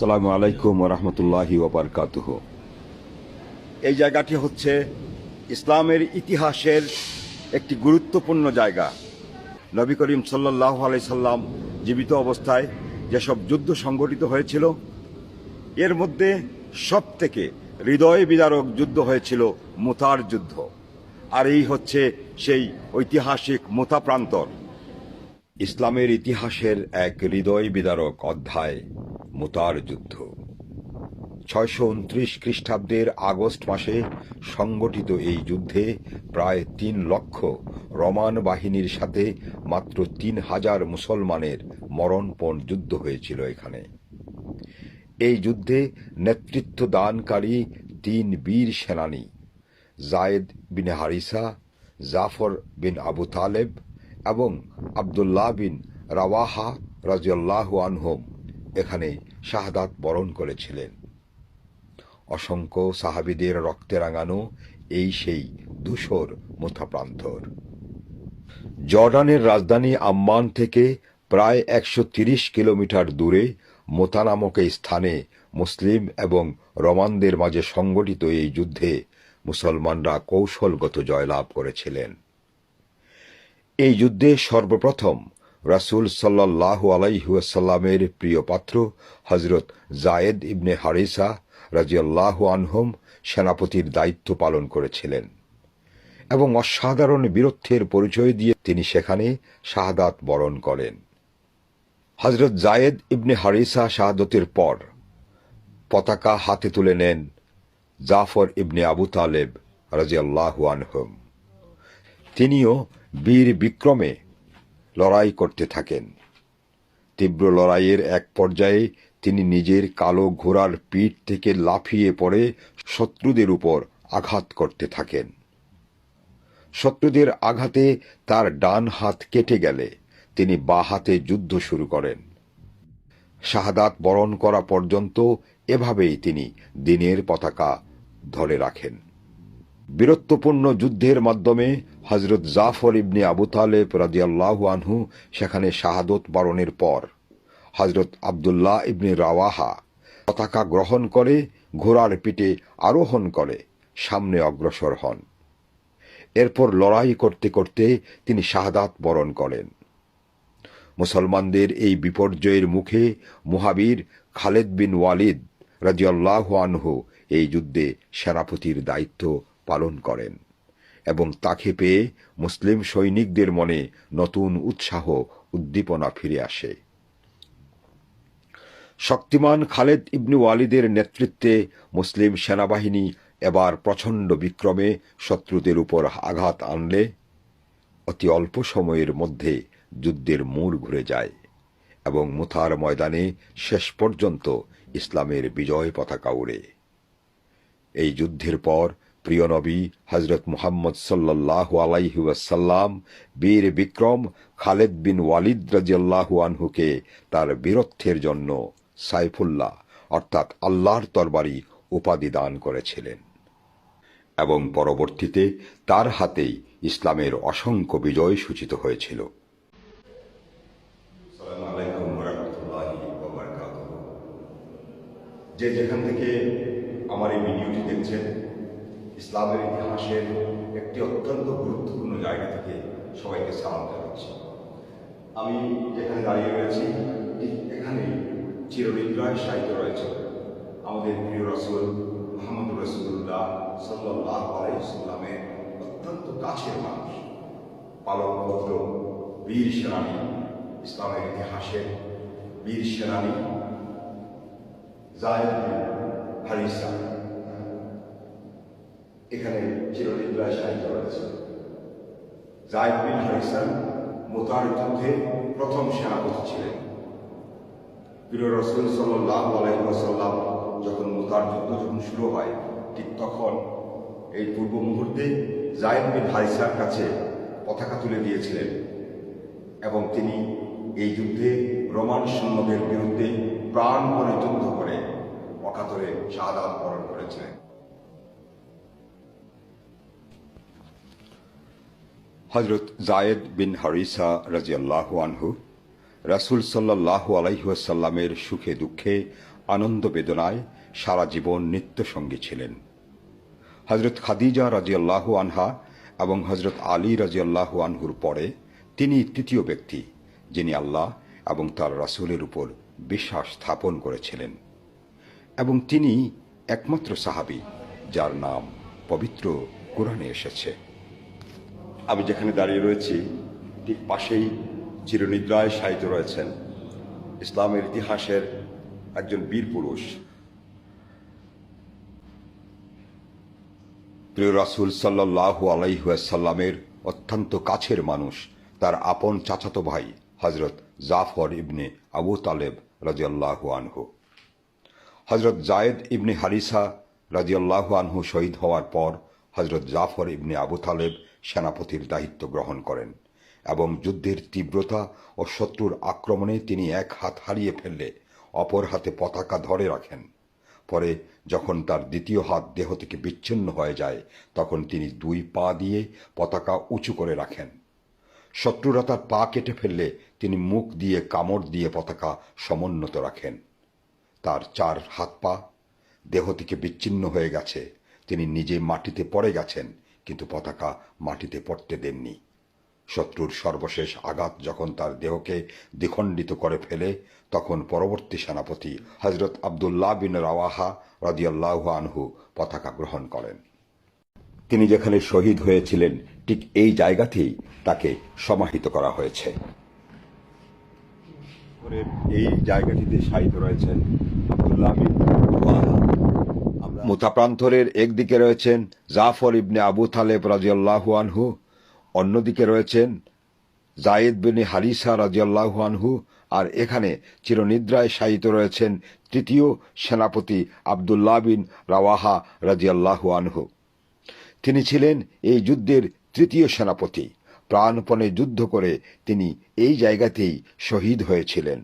সালামু আলাইকুম রহমতুল্লাহি ওবরকাতুহ। এই জায়গাটি হচ্ছে ইসলামের ইতিহাসের একটি গুরুত্বপূর্ণ জায়গা। নবী করিম সাল্লাহ সাল্লাম জীবিত অবস্থায় যেসব যুদ্ধ সংগঠিত হয়েছিল, এর মধ্যে সব থেকে হৃদয় বিদারক যুদ্ধ হয়েছিল মোতার যুদ্ধ। আর এই হচ্ছে সেই ঐতিহাসিক মুতা প্রান্তর। ইসলামের ইতিহাসের এক হৃদয় বিদারক অধ্যায়, মুতার যুদ্ধ। ছয়শো উনত্রিশ খ্রিস্টাব্দের আগস্ট মাসে সংগঠিত এই যুদ্ধে প্রায় তিন লক্ষ রমান বাহিনীর সাথে মাত্র তিন হাজার মুসলমানের মরণপণ যুদ্ধ হয়েছিল এখানে। এই যুদ্ধে নেতৃত্ব দানকারী তিন বীর সেনানী, জায়েদ বিন হারিসা, জাফর বিন আবু তালেব এবং আবদুল্লাহ বিন রাওয়াহা রাজিয়াল্লাহ আনহুম এখানে শাহাদাত বরণ করেছিলেন। অসংখ্য সাহাবিদের রক্তে রাঙানো এই সেই ধূসর মোথাপ্রান্তর। জর্ডানের রাজধানী আম্মান থেকে প্রায় একশো কিলোমিটার দূরে মোতা নামক এই স্থানে মুসলিম এবং রমানদের মাঝে সংগঠিত এই যুদ্ধে মুসলমানরা কৌশলগত জয়লাভ করেছিলেন। এই যুদ্ধে সর্বপ্রথম রাসূল সাল্লাহ আলাইহুয়াসাল্লামের প্রিয় পাত্র হজরত জায়েদ ইবনে হারিসা রাজিয়াল্লাহ আনহুম সেনাপতির দায়িত্ব পালন করেছিলেন এবং অসাধারণ বীরত্বের পরিচয় দিয়ে তিনি সেখানে শাহাদাত বরণ করেন। হজরত জায়েদ ইবনে হারিসা শাহাদতের পর পতাকা হাতে তুলে নেন জাফর ইবনে আবু তালেব রাজিয়াল্লাহ আনহুম। তিনিও বীর বিক্রমে লড়াই করতে থাকেন। তীব্র লড়াইয়ের এক পর্যায়ে তিনি নিজের কালো ঘোড়ার পিঠ থেকে লাফিয়ে পড়ে শত্রুদের উপর আঘাত করতে থাকেন। শত্রুদের আঘাতে তার ডান হাত কেটে গেলে তিনি বা হাতে যুদ্ধ শুরু করেন। শাহাদাত বরণ করা পর্যন্ত এভাবেই তিনি দিনের পতাকা ধরে রাখেন। বীরত্বপূর্ণ যুদ্ধের মাধ্যমে হজরত জাফর ইবনে আবু তালেব রাজিয়াল্লাহ আনহু সেখানে শাহাদত বরণের পর হজরত আবদুল্লাহ ইবনে রাওয়াহা পতাকা গ্রহণ করে, ঘোড়ার পিঠে আরোহণ করে, সামনে অগ্রসর হন। এরপর লড়াই করতে করতে তিনি শাহাদাত বরণ করেন। মুসলমানদের এই বিপর্যয়ের মুখে মুহাবির খালেদ বিন ওয়ালিদ রাজিয়াল্লাহ আনহু এই যুদ্ধে সেনাপতির দায়িত্ব পালন করেন এবং তাকে পেয়ে মুসলিম সৈনিকদের মনে নতুন উৎসাহ, উদ্দীপনা ফিরে আসে। শক্তিমান খালেদ ইবনু ওয়ালিদের নেতৃত্বে মুসলিম সেনাবাহিনী এবার প্রচণ্ড বিক্রমে শত্রুদের উপর আঘাত আনলে অতি অল্প সময়ের মধ্যে যুদ্ধের মূর ঘুরে যায় এবং মুথার ময়দানে শেষ পর্যন্ত ইসলামের বিজয় পতাকা উড়ে। এই যুদ্ধের পর প্রিয় নবী হজরত মুহাম্মদ সাল্লাহ আলাইহুয়াসাল্লাম বীর বিক্রম খালেদ বিন ওয়ালিদ রাজিয়াল্লাহু আনহুকে তার বীরত্বের জন্য সাইফুল্লাহ, অর্থাৎ আল্লাহর তরবারি উপাধি দান করেছিলেন। এবং পরবর্তীতে তার হাতেই ইসলামের অসংখ্য বিজয় সূচিত হয়েছিল। যে যেখান থেকে আমার এই ভিডিওটি দেখছেন ইসলামের ইতিহাসের একটি অত্যন্ত গুরুত্বপূর্ণ জায়গা থেকে সবাইকে সালাম জানাচ্ছি। আমি যেখানে দাঁড়িয়ে রয়েছি, ঠিক এখানে চিরনিদ্রায় সাহিত্য রয়েছে আমাদের প্রিয় রসুল মোহাম্মদ রসুল্লাহ সাল্লাহ আলাইসাল্লামের অত্যন্ত কাছের মানুষ। পালক পালকপত্র বীর সেনানী, ইসলামের ইতিহাসের বীর সেনানী জায়দ হারিসা। এখানে চিরনিদ্রায় সাহিত্য রয়েছে জায়দ বিন হারিসা মোতার যুদ্ধে প্রথম সেনাপতি ছিলেন। প্রিয় রসুল সাল্লাহ আলাইসাল্লাম যখন মোতার যুদ্ধ যখন শুরু হয়, ঠিক তখন এই পূর্ব মুহূর্তে জায়দ বিন হারিসার কাছে পতাকা তুলে দিয়েছিলেন এবং তিনি এই যুদ্ধে রোমান সৈন্যদের বিরুদ্ধে প্রাণ করে যুদ্ধ করে অকাতরে শাহাদাত বরণ করেছিলেন। হজরত জায়েদ বিন হারিসা রাজিয়াল্লাহু আনহু, রাসুল সাল্লাহ আলাইসাল্লামের সুখে দুঃখে, আনন্দ বেদনায় সারা জীবন নিত্যসঙ্গী ছিলেন। হজরত খাদিজা রাজিয়াল্লাহু আনহা এবং হজরত আলী রাজিয়াল্লাহু আনহুর পরে তিনি তৃতীয় ব্যক্তি, যিনি আল্লাহ এবং তার রাসূলের উপর বিশ্বাস স্থাপন করেছিলেন। এবং তিনি একমাত্র সাহাবী, যার নাম পবিত্র কোরআনে এসেছে। আমি যেখানে দাঁড়িয়ে রয়েছি, ঠিক পাশেই চিরনিদ্রায় সাহিত্য রয়েছেন ইসলামের ইতিহাসের একজন বীর পুরুষ। প্রিয় রাসুল সাল্লাহু আলাইসাল্লামের অত্যন্ত কাছের মানুষ, তার আপন চাচাতো ভাই হজরত জাফর ইবনে আবু তালেব রাজিয়াল্লাহু আনহু। হজরত জায়েদ ইবনে হারিসা রাজিয়াল্লাহু আনহু শহীদ হওয়ার পর হজরত জাফর ইবনে আবু তালেব সেনাপতির দায়িত্ব গ্রহণ করেন এবং যুদ্ধের তীব্রতা ও শত্রুর আক্রমণে তিনি এক হাত হারিয়ে ফেললে অপর হাতে পতাকা ধরে রাখেন। পরে যখন তার দ্বিতীয় হাত দেহ থেকে বিচ্ছিন্ন হয়ে যায়, তখন তিনি দুই পা দিয়ে পতাকা উঁচু করে রাখেন। শত্রুরা তার পা কেটে ফেললে তিনি মুখ দিয়ে কামড় দিয়ে পতাকা সমুন্নত রাখেন। তার চার হাত পা দেহ থেকে বিচ্ছিন্ন হয়ে গেছে। তিনি নিজে মাটিতে পড়ে গেছেন কিন্তু পতাকা মাটিতে পড়তে দেননি। শত্রুর সর্বশেষ আঘাত যখন তার দেহকে দ্বিখণ্ডিত করে ফেলে, তখন পরবর্তী সেনাপতি হজরত আবদুল্লাহ বিন রাওয়াহা রাদিয়াল্লাহ আনহু পতাকা গ্রহণ করেন। তিনি যেখানে শহীদ হয়েছিলেন, ঠিক এই জায়গাতেই তাকে সমাহিত করা হয়েছে। এই জায়গাটিতে শায়িত রয়েছেন আবদুল্লাহ বিন রাওয়াহা। মুতাপ্রান্তরের একদিকে রয়েছেন জাফর ইবনে আবু তালেব রাজিয়াল্লাহু আনহু, অন্যদিকে রয়েছেন জায়েদ বিনে হারিসা রাজিয়াল্লাহু আনহু, আর এখানে চিরনিদ্রায় শায়িত রয়েছেন তৃতীয় সেনাপতি আবদুল্লাহ বিন রাওয়াহা রাজিয়াল্লাহু আনহু। তিনি ছিলেন এই যুদ্ধের তৃতীয় সেনাপতি। প্রাণপণে যুদ্ধ করে তিনি এই জায়গাতেই শহীদ হয়েছিলেন।